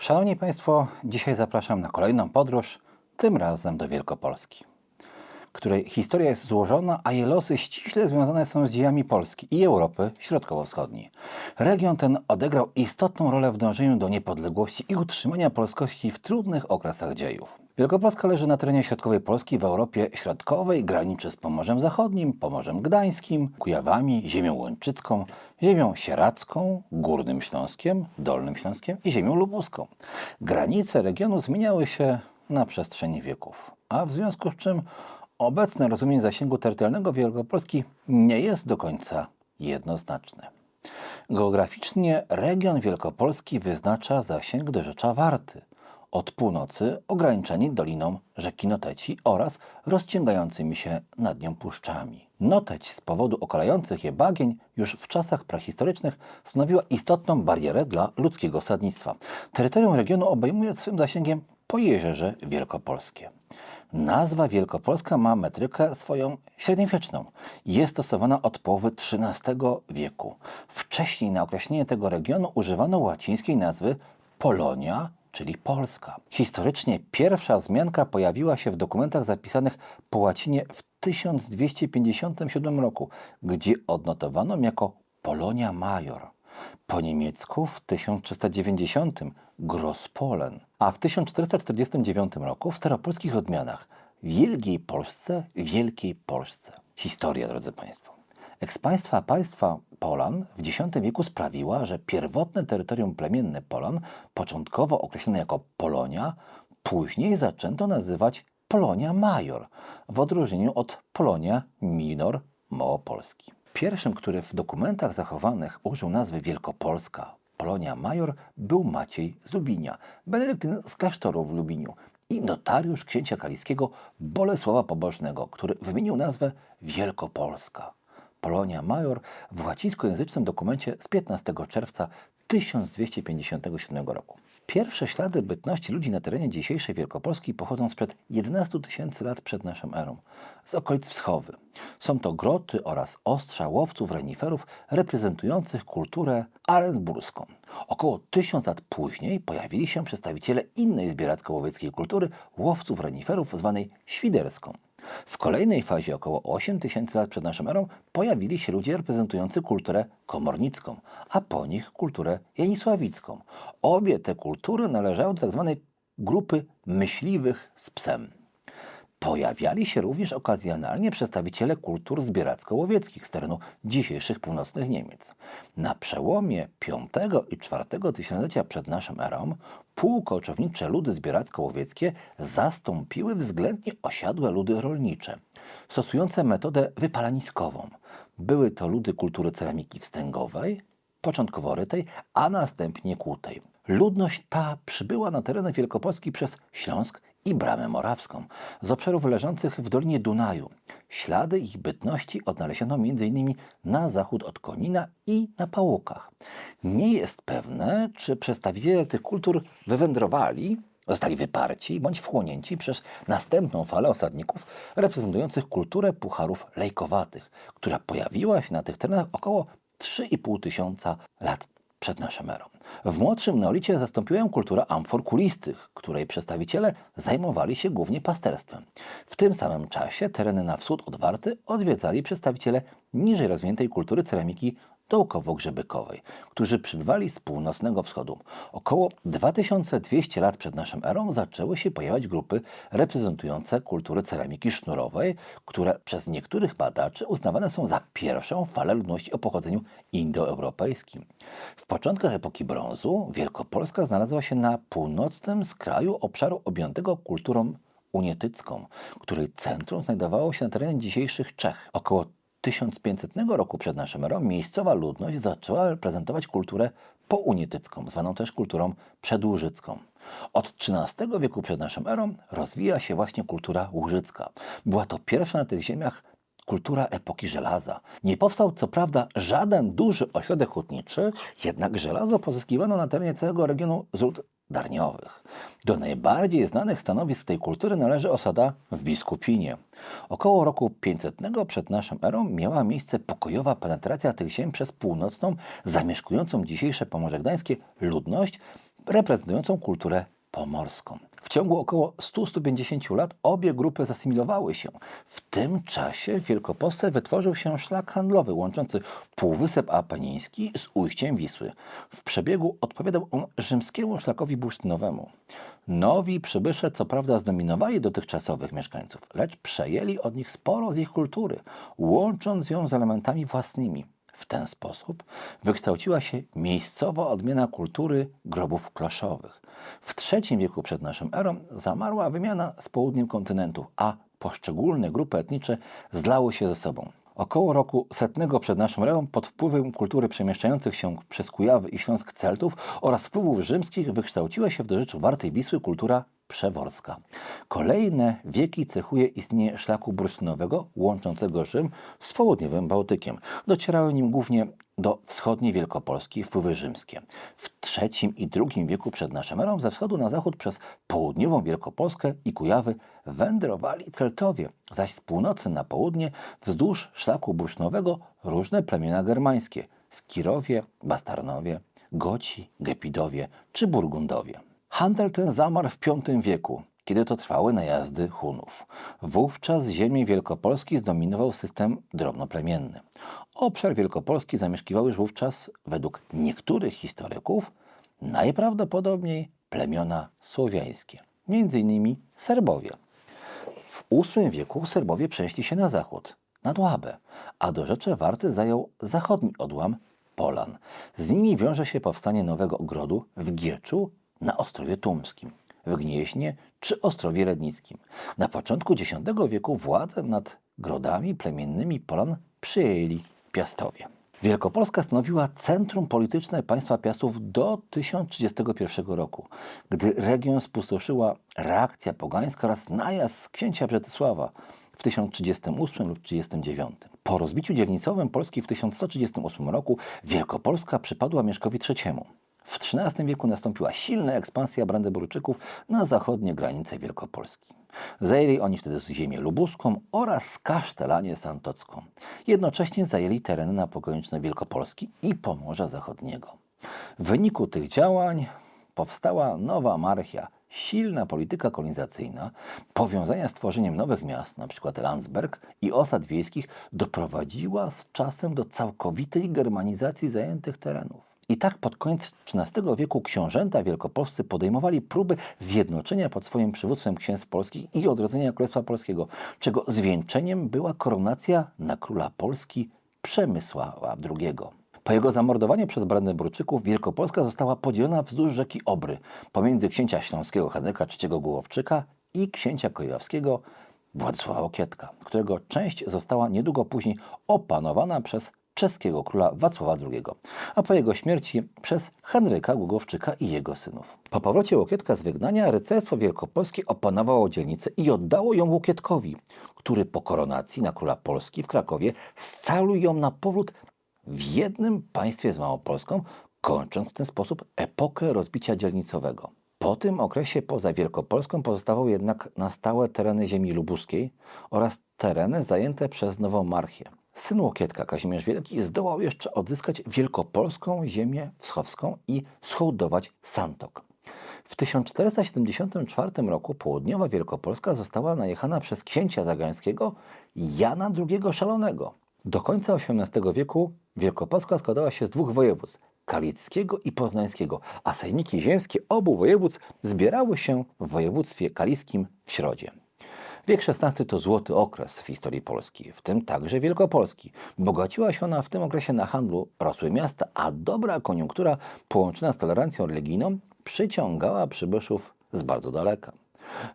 Szanowni Państwo, dzisiaj zapraszam na kolejną podróż, tym razem do Wielkopolski, której historia jest złożona, a jej losy ściśle związane są z dziejami Polski i Europy Środkowo-Wschodniej. Region ten odegrał istotną rolę w dążeniu do niepodległości i utrzymania polskości w trudnych okresach dziejów. Wielkopolska leży na terenie środkowej Polski w Europie Środkowej, graniczy z Pomorzem Zachodnim, Pomorzem Gdańskim, Kujawami, ziemią łęczycką, ziemią sieradzką, Górnym Śląskiem, Dolnym Śląskiem i ziemią lubuską. Granice regionu zmieniały się na przestrzeni wieków, a w związku z czym obecne rozumienie zasięgu terytorialnego Wielkopolski nie jest do końca jednoznaczne. Geograficznie region Wielkopolski wyznacza zasięg do Rzecza Warty, od północy ograniczeni doliną rzeki Noteci oraz rozciągającymi się nad nią puszczami. Noteć z powodu okalających je bagień już w czasach prehistorycznych stanowiła istotną barierę dla ludzkiego sadnictwa. Terytorium regionu obejmuje swym zasięgiem Pojezierze Wielkopolskie. Nazwa Wielkopolska ma metrykę swoją średniowieczną. Jest stosowana od połowy XIII wieku. Wcześniej na określenie tego regionu używano łacińskiej nazwy Polonia, czyli Polska. Historycznie pierwsza wzmianka pojawiła się w dokumentach zapisanych po łacinie w 1257 roku, gdzie odnotowano ją jako Polonia Major. Po niemiecku w 1390 Grosspolen, a w 1449 roku w staropolskich odmianach Wielkiej Polsce, Wielkiej Polsce. Historia, drodzy Państwo. Ekspansja państwa Polan w X wieku sprawiła, że pierwotne terytorium plemienne Polan, początkowo określone jako Polonia, później zaczęto nazywać Polonia Major, w odróżnieniu od Polonia Minor Małopolski. Pierwszym, który w dokumentach zachowanych użył nazwy Wielkopolska, Polonia Major, był Maciej z Lubinia, benedyktyn z klasztoru w Lubiniu i notariusz księcia kaliskiego Bolesława Pobożnego, który wymienił nazwę Wielkopolska. Polonia Major w łacińskojęzycznym dokumencie z 15 czerwca 1257 roku. Pierwsze ślady bytności ludzi na terenie dzisiejszej Wielkopolski pochodzą sprzed 11 tysięcy lat przed naszą erą, z okolic Wschowy. Są to groty oraz ostrza łowców reniferów reprezentujących kulturę arensburską. Około tysiąc lat później pojawili się przedstawiciele innej zbieracko-łowieckiej kultury łowców reniferów zwanej świderską. W kolejnej fazie, około 8 tysięcy lat przed naszą erą, pojawili się ludzie reprezentujący kulturę komornicką, a po nich kulturę janisławicką. Obie te kultury należały do tzw. grupy myśliwych z psem. Pojawiali się również okazjonalnie przedstawiciele kultur zbieracko-łowieckich z terenu dzisiejszych północnych Niemiec. Na przełomie V i IV tysiąclecia przed naszą erą półkoczownicze ludy zbieracko-łowieckie zastąpiły względnie osiadłe ludy rolnicze, stosujące metodę wypalaniskową. Były to ludy kultury ceramiki wstęgowej, początkowo rytej, a następnie kłutej. Ludność ta przybyła na tereny Wielkopolski przez Śląsk i Bramę Morawską z obszarów leżących w Dolinie Dunaju. Ślady ich bytności odnaleziono m.in. na zachód od Konina i na Pałukach. Nie jest pewne, czy przedstawiciele tych kultur wywędrowali, zostali wyparci bądź wchłonięci przez następną falę osadników reprezentujących kulturę pucharów lejkowatych, która pojawiła się na tych terenach około 3,5 tysiąca lat przed naszą erą. W młodszym neolicie zastąpiła ją kultura amfor kulistych, której przedstawiciele zajmowali się głównie pasterstwem. W tym samym czasie tereny na wschód od Warty odwiedzali przedstawiciele niżej rozwiniętej kultury ceramiki dołkowo-grzebykowej, którzy przybywali z północnego wschodu. Około 2200 lat przed naszą erą zaczęły się pojawiać grupy reprezentujące kulturę ceramiki sznurowej, które przez niektórych badaczy uznawane są za pierwszą falę ludności o pochodzeniu indoeuropejskim. W początkach epoki brązu Wielkopolska znalazła się na północnym skraju obszaru objętego kulturą unietycką, której centrum znajdowało się na terenie dzisiejszych Czech. Około 1500 roku przed naszą erą miejscowa ludność zaczęła reprezentować kulturę pounietycką, zwaną też kulturą przedłużycką. Od XIII wieku przed naszą erą rozwija się właśnie kultura łużycka. Była to pierwsza na tych ziemiach kultura epoki żelaza. Nie powstał co prawda żaden duży ośrodek hutniczy, jednak żelazo pozyskiwano na terenie całego regionu z darniowych. Do najbardziej znanych stanowisk tej kultury należy osada w Biskupinie. Około roku 500 przed naszą erą miała miejsce pokojowa penetracja tych ziem przez północną, zamieszkującą dzisiejsze Pomorze Gdańskie ludność reprezentującą kulturę pomorską. W ciągu około 100-150 lat obie grupy zasymilowały się. W tym czasie w Wielkopolsce wytworzył się szlak handlowy łączący Półwysep Apeniński z ujściem Wisły. W przebiegu odpowiadał on rzymskiemu szlakowi bursztynowemu. Nowi przybysze co prawda zdominowali dotychczasowych mieszkańców, lecz przejęli od nich sporo z ich kultury, łącząc ją z elementami własnymi. W ten sposób wykształciła się miejscowa odmiana kultury grobów kloszowych. W III wieku przed naszą erą zamarła wymiana z południem kontynentu, a poszczególne grupy etnicze zlały się ze sobą. Około roku setnego przed naszą erą pod wpływem kultury przemieszczających się przez Kujawy i Śląsk Celtów oraz wpływów rzymskich wykształciła się w dorzeczu Wartej Wisły kultura przeworska. Kolejne wieki cechuje istnienie szlaku bursztynowego łączącego Rzym z południowym Bałtykiem. Docierały nim głównie do wschodniej Wielkopolski wpływy rzymskie. W III i II wieku przed naszą erą ze wschodu na zachód przez południową Wielkopolskę i Kujawy wędrowali Celtowie, zaś z północy na południe wzdłuż szlaku bursztynowego różne plemiona germańskie – Skirowie, Bastarnowie, Goci, Gepidowie czy Burgundowie. Handel ten zamarł w V wieku, kiedy to trwały najazdy Hunów. Wówczas ziemię Wielkopolski zdominował system drobnoplemienny. Obszar Wielkopolski zamieszkiwały już wówczas, według niektórych historyków, najprawdopodobniej plemiona słowiańskie, innymi Serbowie. W VIII wieku Serbowie przenieśli się na zachód, na Dłabę, a do Rzeczy Warty zajął zachodni odłam Polan. Z nimi wiąże się powstanie nowego ogrodu w Gieczu na Ostrowie Tumskim, w Gnieźnie czy Ostrowie Lednickim. Na początku X wieku władzę nad grodami plemiennymi Polan przyjęli Piastowie. Wielkopolska stanowiła centrum polityczne państwa Piastów do 1031 roku, gdy region spustoszyła reakcja pogańska oraz najazd księcia Brzetysława w 1038 lub 1039. Po rozbiciu dzielnicowym Polski w 1138 roku Wielkopolska przypadła Mieszkowi III. W XIII wieku nastąpiła silna ekspansja Brandenburczyków na zachodnie granice Wielkopolski. Zajęli oni wtedy ziemię lubuską oraz kasztelanię santocką. Jednocześnie zajęli tereny na pograniczne Wielkopolski i Pomorza Zachodniego. W wyniku tych działań powstała nowa marchia, silna polityka kolonizacyjna, powiązania z tworzeniem nowych miast, np. Landsberg i osad wiejskich, doprowadziła z czasem do całkowitej germanizacji zajętych terenów. I tak pod koniec XIII wieku książęta wielkopolscy podejmowali próby zjednoczenia pod swoim przywództwem księstw polskich i odrodzenia Królestwa Polskiego, czego zwieńczeniem była koronacja na króla Polski Przemysława II. Po jego zamordowaniu przez Brandenburczyków Wielkopolska została podzielona wzdłuż rzeki Obry pomiędzy księcia śląskiego Henryka III Głowowczyka i księcia kojowskiego Władysława Okietka, którego część została niedługo później opanowana przez czeskiego króla Wacława II, a po jego śmierci przez Henryka Głogowczyka i jego synów. Po powrocie Łokietka z wygnania rycerstwo wielkopolskie opanowało dzielnicę i oddało ją Łokietkowi, który po koronacji na króla Polski w Krakowie scalił ją na powrót w jednym państwie z Małopolską, kończąc w ten sposób epokę rozbicia dzielnicowego. Po tym okresie poza Wielkopolską pozostawały jednak na stałe tereny ziemi lubuskiej oraz tereny zajęte przez Nową Marchię. Syn Łokietka, Kazimierz Wielki, zdołał jeszcze odzyskać wielkopolską ziemię wschowską i schołdować Santok. W 1474 roku południowa Wielkopolska została najechana przez księcia zagańskiego Jana II Szalonego. Do końca XVIII wieku Wielkopolska składała się z dwóch województw, kalickiego i poznańskiego, a sejmiki ziemskie obu województw zbierały się w województwie kaliskim w Środzie. Wiek XVI to złoty okres w historii Polski, w tym także Wielkopolski. Bogaciła się ona w tym okresie na handlu, rosły miasta, a dobra koniunktura połączona z tolerancją religijną przyciągała przybyszów z bardzo daleka.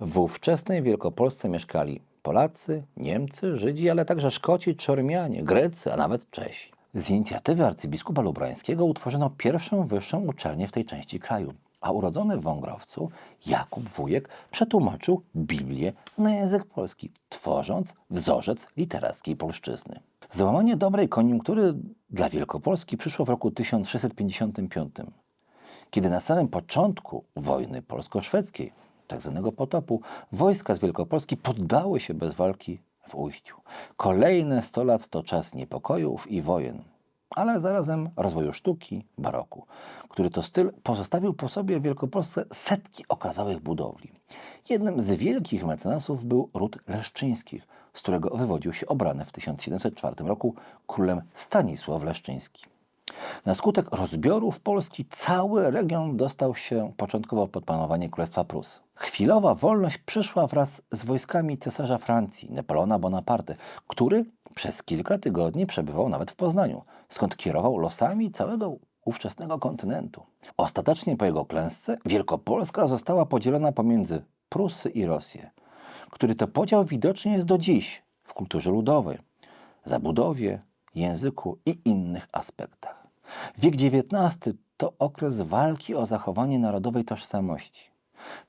W ówczesnej Wielkopolsce mieszkali Polacy, Niemcy, Żydzi, ale także Szkoci czy Ormianie, Grecy, a nawet Czesi. Z inicjatywy arcybiskupa lubrańskiego utworzono pierwszą wyższą uczelnię w tej części kraju, a urodzony w Wągrowcu Jakub Wujek przetłumaczył Biblię na język polski, tworząc wzorzec literackiej polszczyzny. Załamanie dobrej koniunktury dla Wielkopolski przyszło w roku 1655, kiedy na samym początku wojny polsko-szwedzkiej, tzw. potopu, wojska z Wielkopolski poddały się bez walki w ujściu. Kolejne 100 lat to czas niepokojów i wojen. Ale zarazem rozwoju sztuki, baroku, który to styl pozostawił po sobie w Wielkopolsce setki okazałych budowli. Jednym z wielkich mecenasów był ród Leszczyńskich, z którego wywodził się obrany w 1704 roku królem Stanisław Leszczyński. Na skutek rozbiorów Polski cały region dostał się początkowo pod panowanie Królestwa Prus. Chwilowa wolność przyszła wraz z wojskami cesarza Francji, Napoleona Bonaparte, który przez kilka tygodni przebywał nawet w Poznaniu, skąd kierował losami całego ówczesnego kontynentu. Ostatecznie po jego klęsce Wielkopolska została podzielona pomiędzy Prusy i Rosję, który to podział widoczny jest do dziś w kulturze ludowej, zabudowie, języku i innych aspektach. Wiek XIX to okres walki o zachowanie narodowej tożsamości.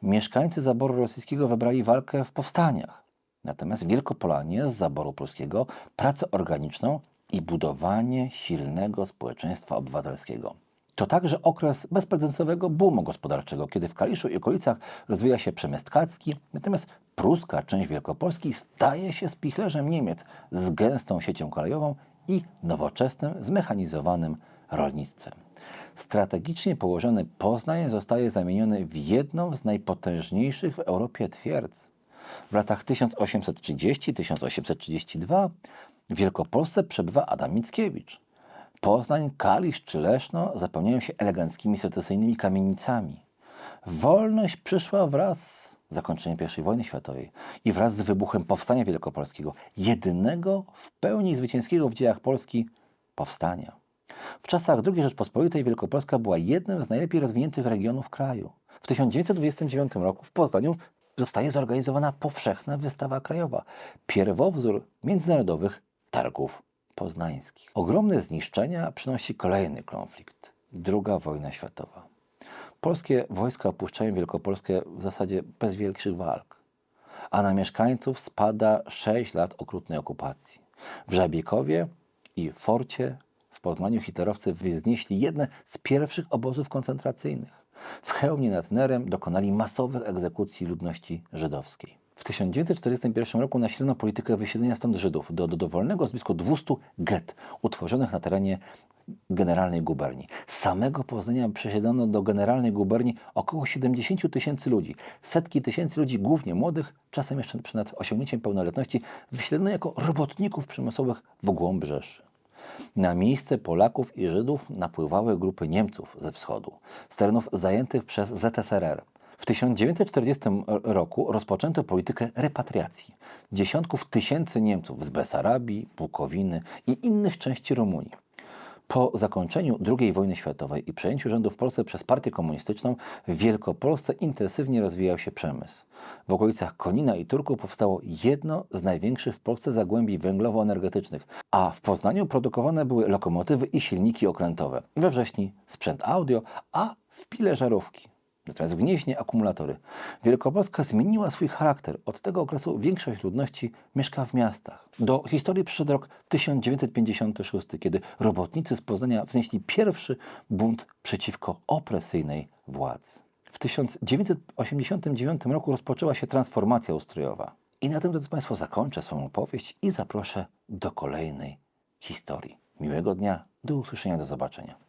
Mieszkańcy zaboru rosyjskiego wybrali walkę w powstaniach, natomiast Wielkopolanie z zaboru pruskiego pracę organiczną i budowanie silnego społeczeństwa obywatelskiego. To także okres bezprecedensowego boomu gospodarczego, kiedy w Kaliszu i okolicach rozwija się przemysł tkacki, natomiast pruska część Wielkopolski staje się spichlerzem Niemiec z gęstą siecią kolejową i nowoczesnym, zmechanizowanym rolnictwem. Strategicznie położony Poznań zostaje zamieniony w jedną z najpotężniejszych w Europie twierdz. W latach 1830-1832 w Wielkopolsce przebywa Adam Mickiewicz. Poznań, Kalisz czy Leszno zapełniają się eleganckimi secesyjnymi kamienicami. Wolność przyszła wraz z zakończeniem I wojny światowej i wraz z wybuchem Powstania Wielkopolskiego, jedynego w pełni zwycięskiego w dziejach Polski powstania. W czasach II Rzeczpospolitej Wielkopolska była jednym z najlepiej rozwiniętych regionów kraju. W 1929 roku w Poznaniu zostaje zorganizowana powszechna wystawa krajowa, pierwowzór międzynarodowych targów poznańskich. Ogromne zniszczenia przynosi kolejny konflikt II wojna światowa. Polskie wojska opuszczają Wielkopolskę w zasadzie bez większych walk, a na mieszkańców spada 6 lat okrutnej okupacji. W Żabiekowie i Forcie w Poznaniu hitlerowcy wznieśli jedne z pierwszych obozów koncentracyjnych. W Chełmie nad Nerem dokonali masowych egzekucji ludności żydowskiej. W 1941 roku nasilono politykę wysiedlenia stąd Żydów do, do dowolnego z blisko 200 get utworzonych na terenie Generalnej Guberni. Samego Poznania przesiedlono do Generalnej Guberni około 70 tysięcy ludzi. Setki tysięcy ludzi, głównie młodych, czasem jeszcze przed osiągnięciem pełnoletności, wysiedlono jako robotników przemysłowych w głąb Rzeszy. Na miejsce Polaków i Żydów napływały grupy Niemców ze wschodu, z terenów zajętych przez ZSRR. W 1940 roku rozpoczęto politykę repatriacji dziesiątków tysięcy Niemców z Besarabii, Bukowiny i innych części Rumunii. Po zakończeniu II wojny światowej i przejęciu rządu w Polsce przez partię komunistyczną w Wielkopolsce intensywnie rozwijał się przemysł. W okolicach Konina i Turku powstało jedno z największych w Polsce zagłębi węglowo-energetycznych, a w Poznaniu produkowane były lokomotywy i silniki okrętowe. We wrześni sprzęt audio, a w Pile żarówki. Natomiast Gnieźnie akumulatory. Wielkopolska zmieniła swój charakter. Od tego okresu większość ludności mieszka w miastach. Do historii przyszedł rok 1956, kiedy robotnicy z Poznania wznieśli pierwszy bunt przeciwko opresyjnej władzy. W 1989 roku rozpoczęła się transformacja ustrojowa. I na tym, drodzy Państwo, zakończę swoją opowieść i zaproszę do kolejnej historii. Miłego dnia, do usłyszenia, do zobaczenia.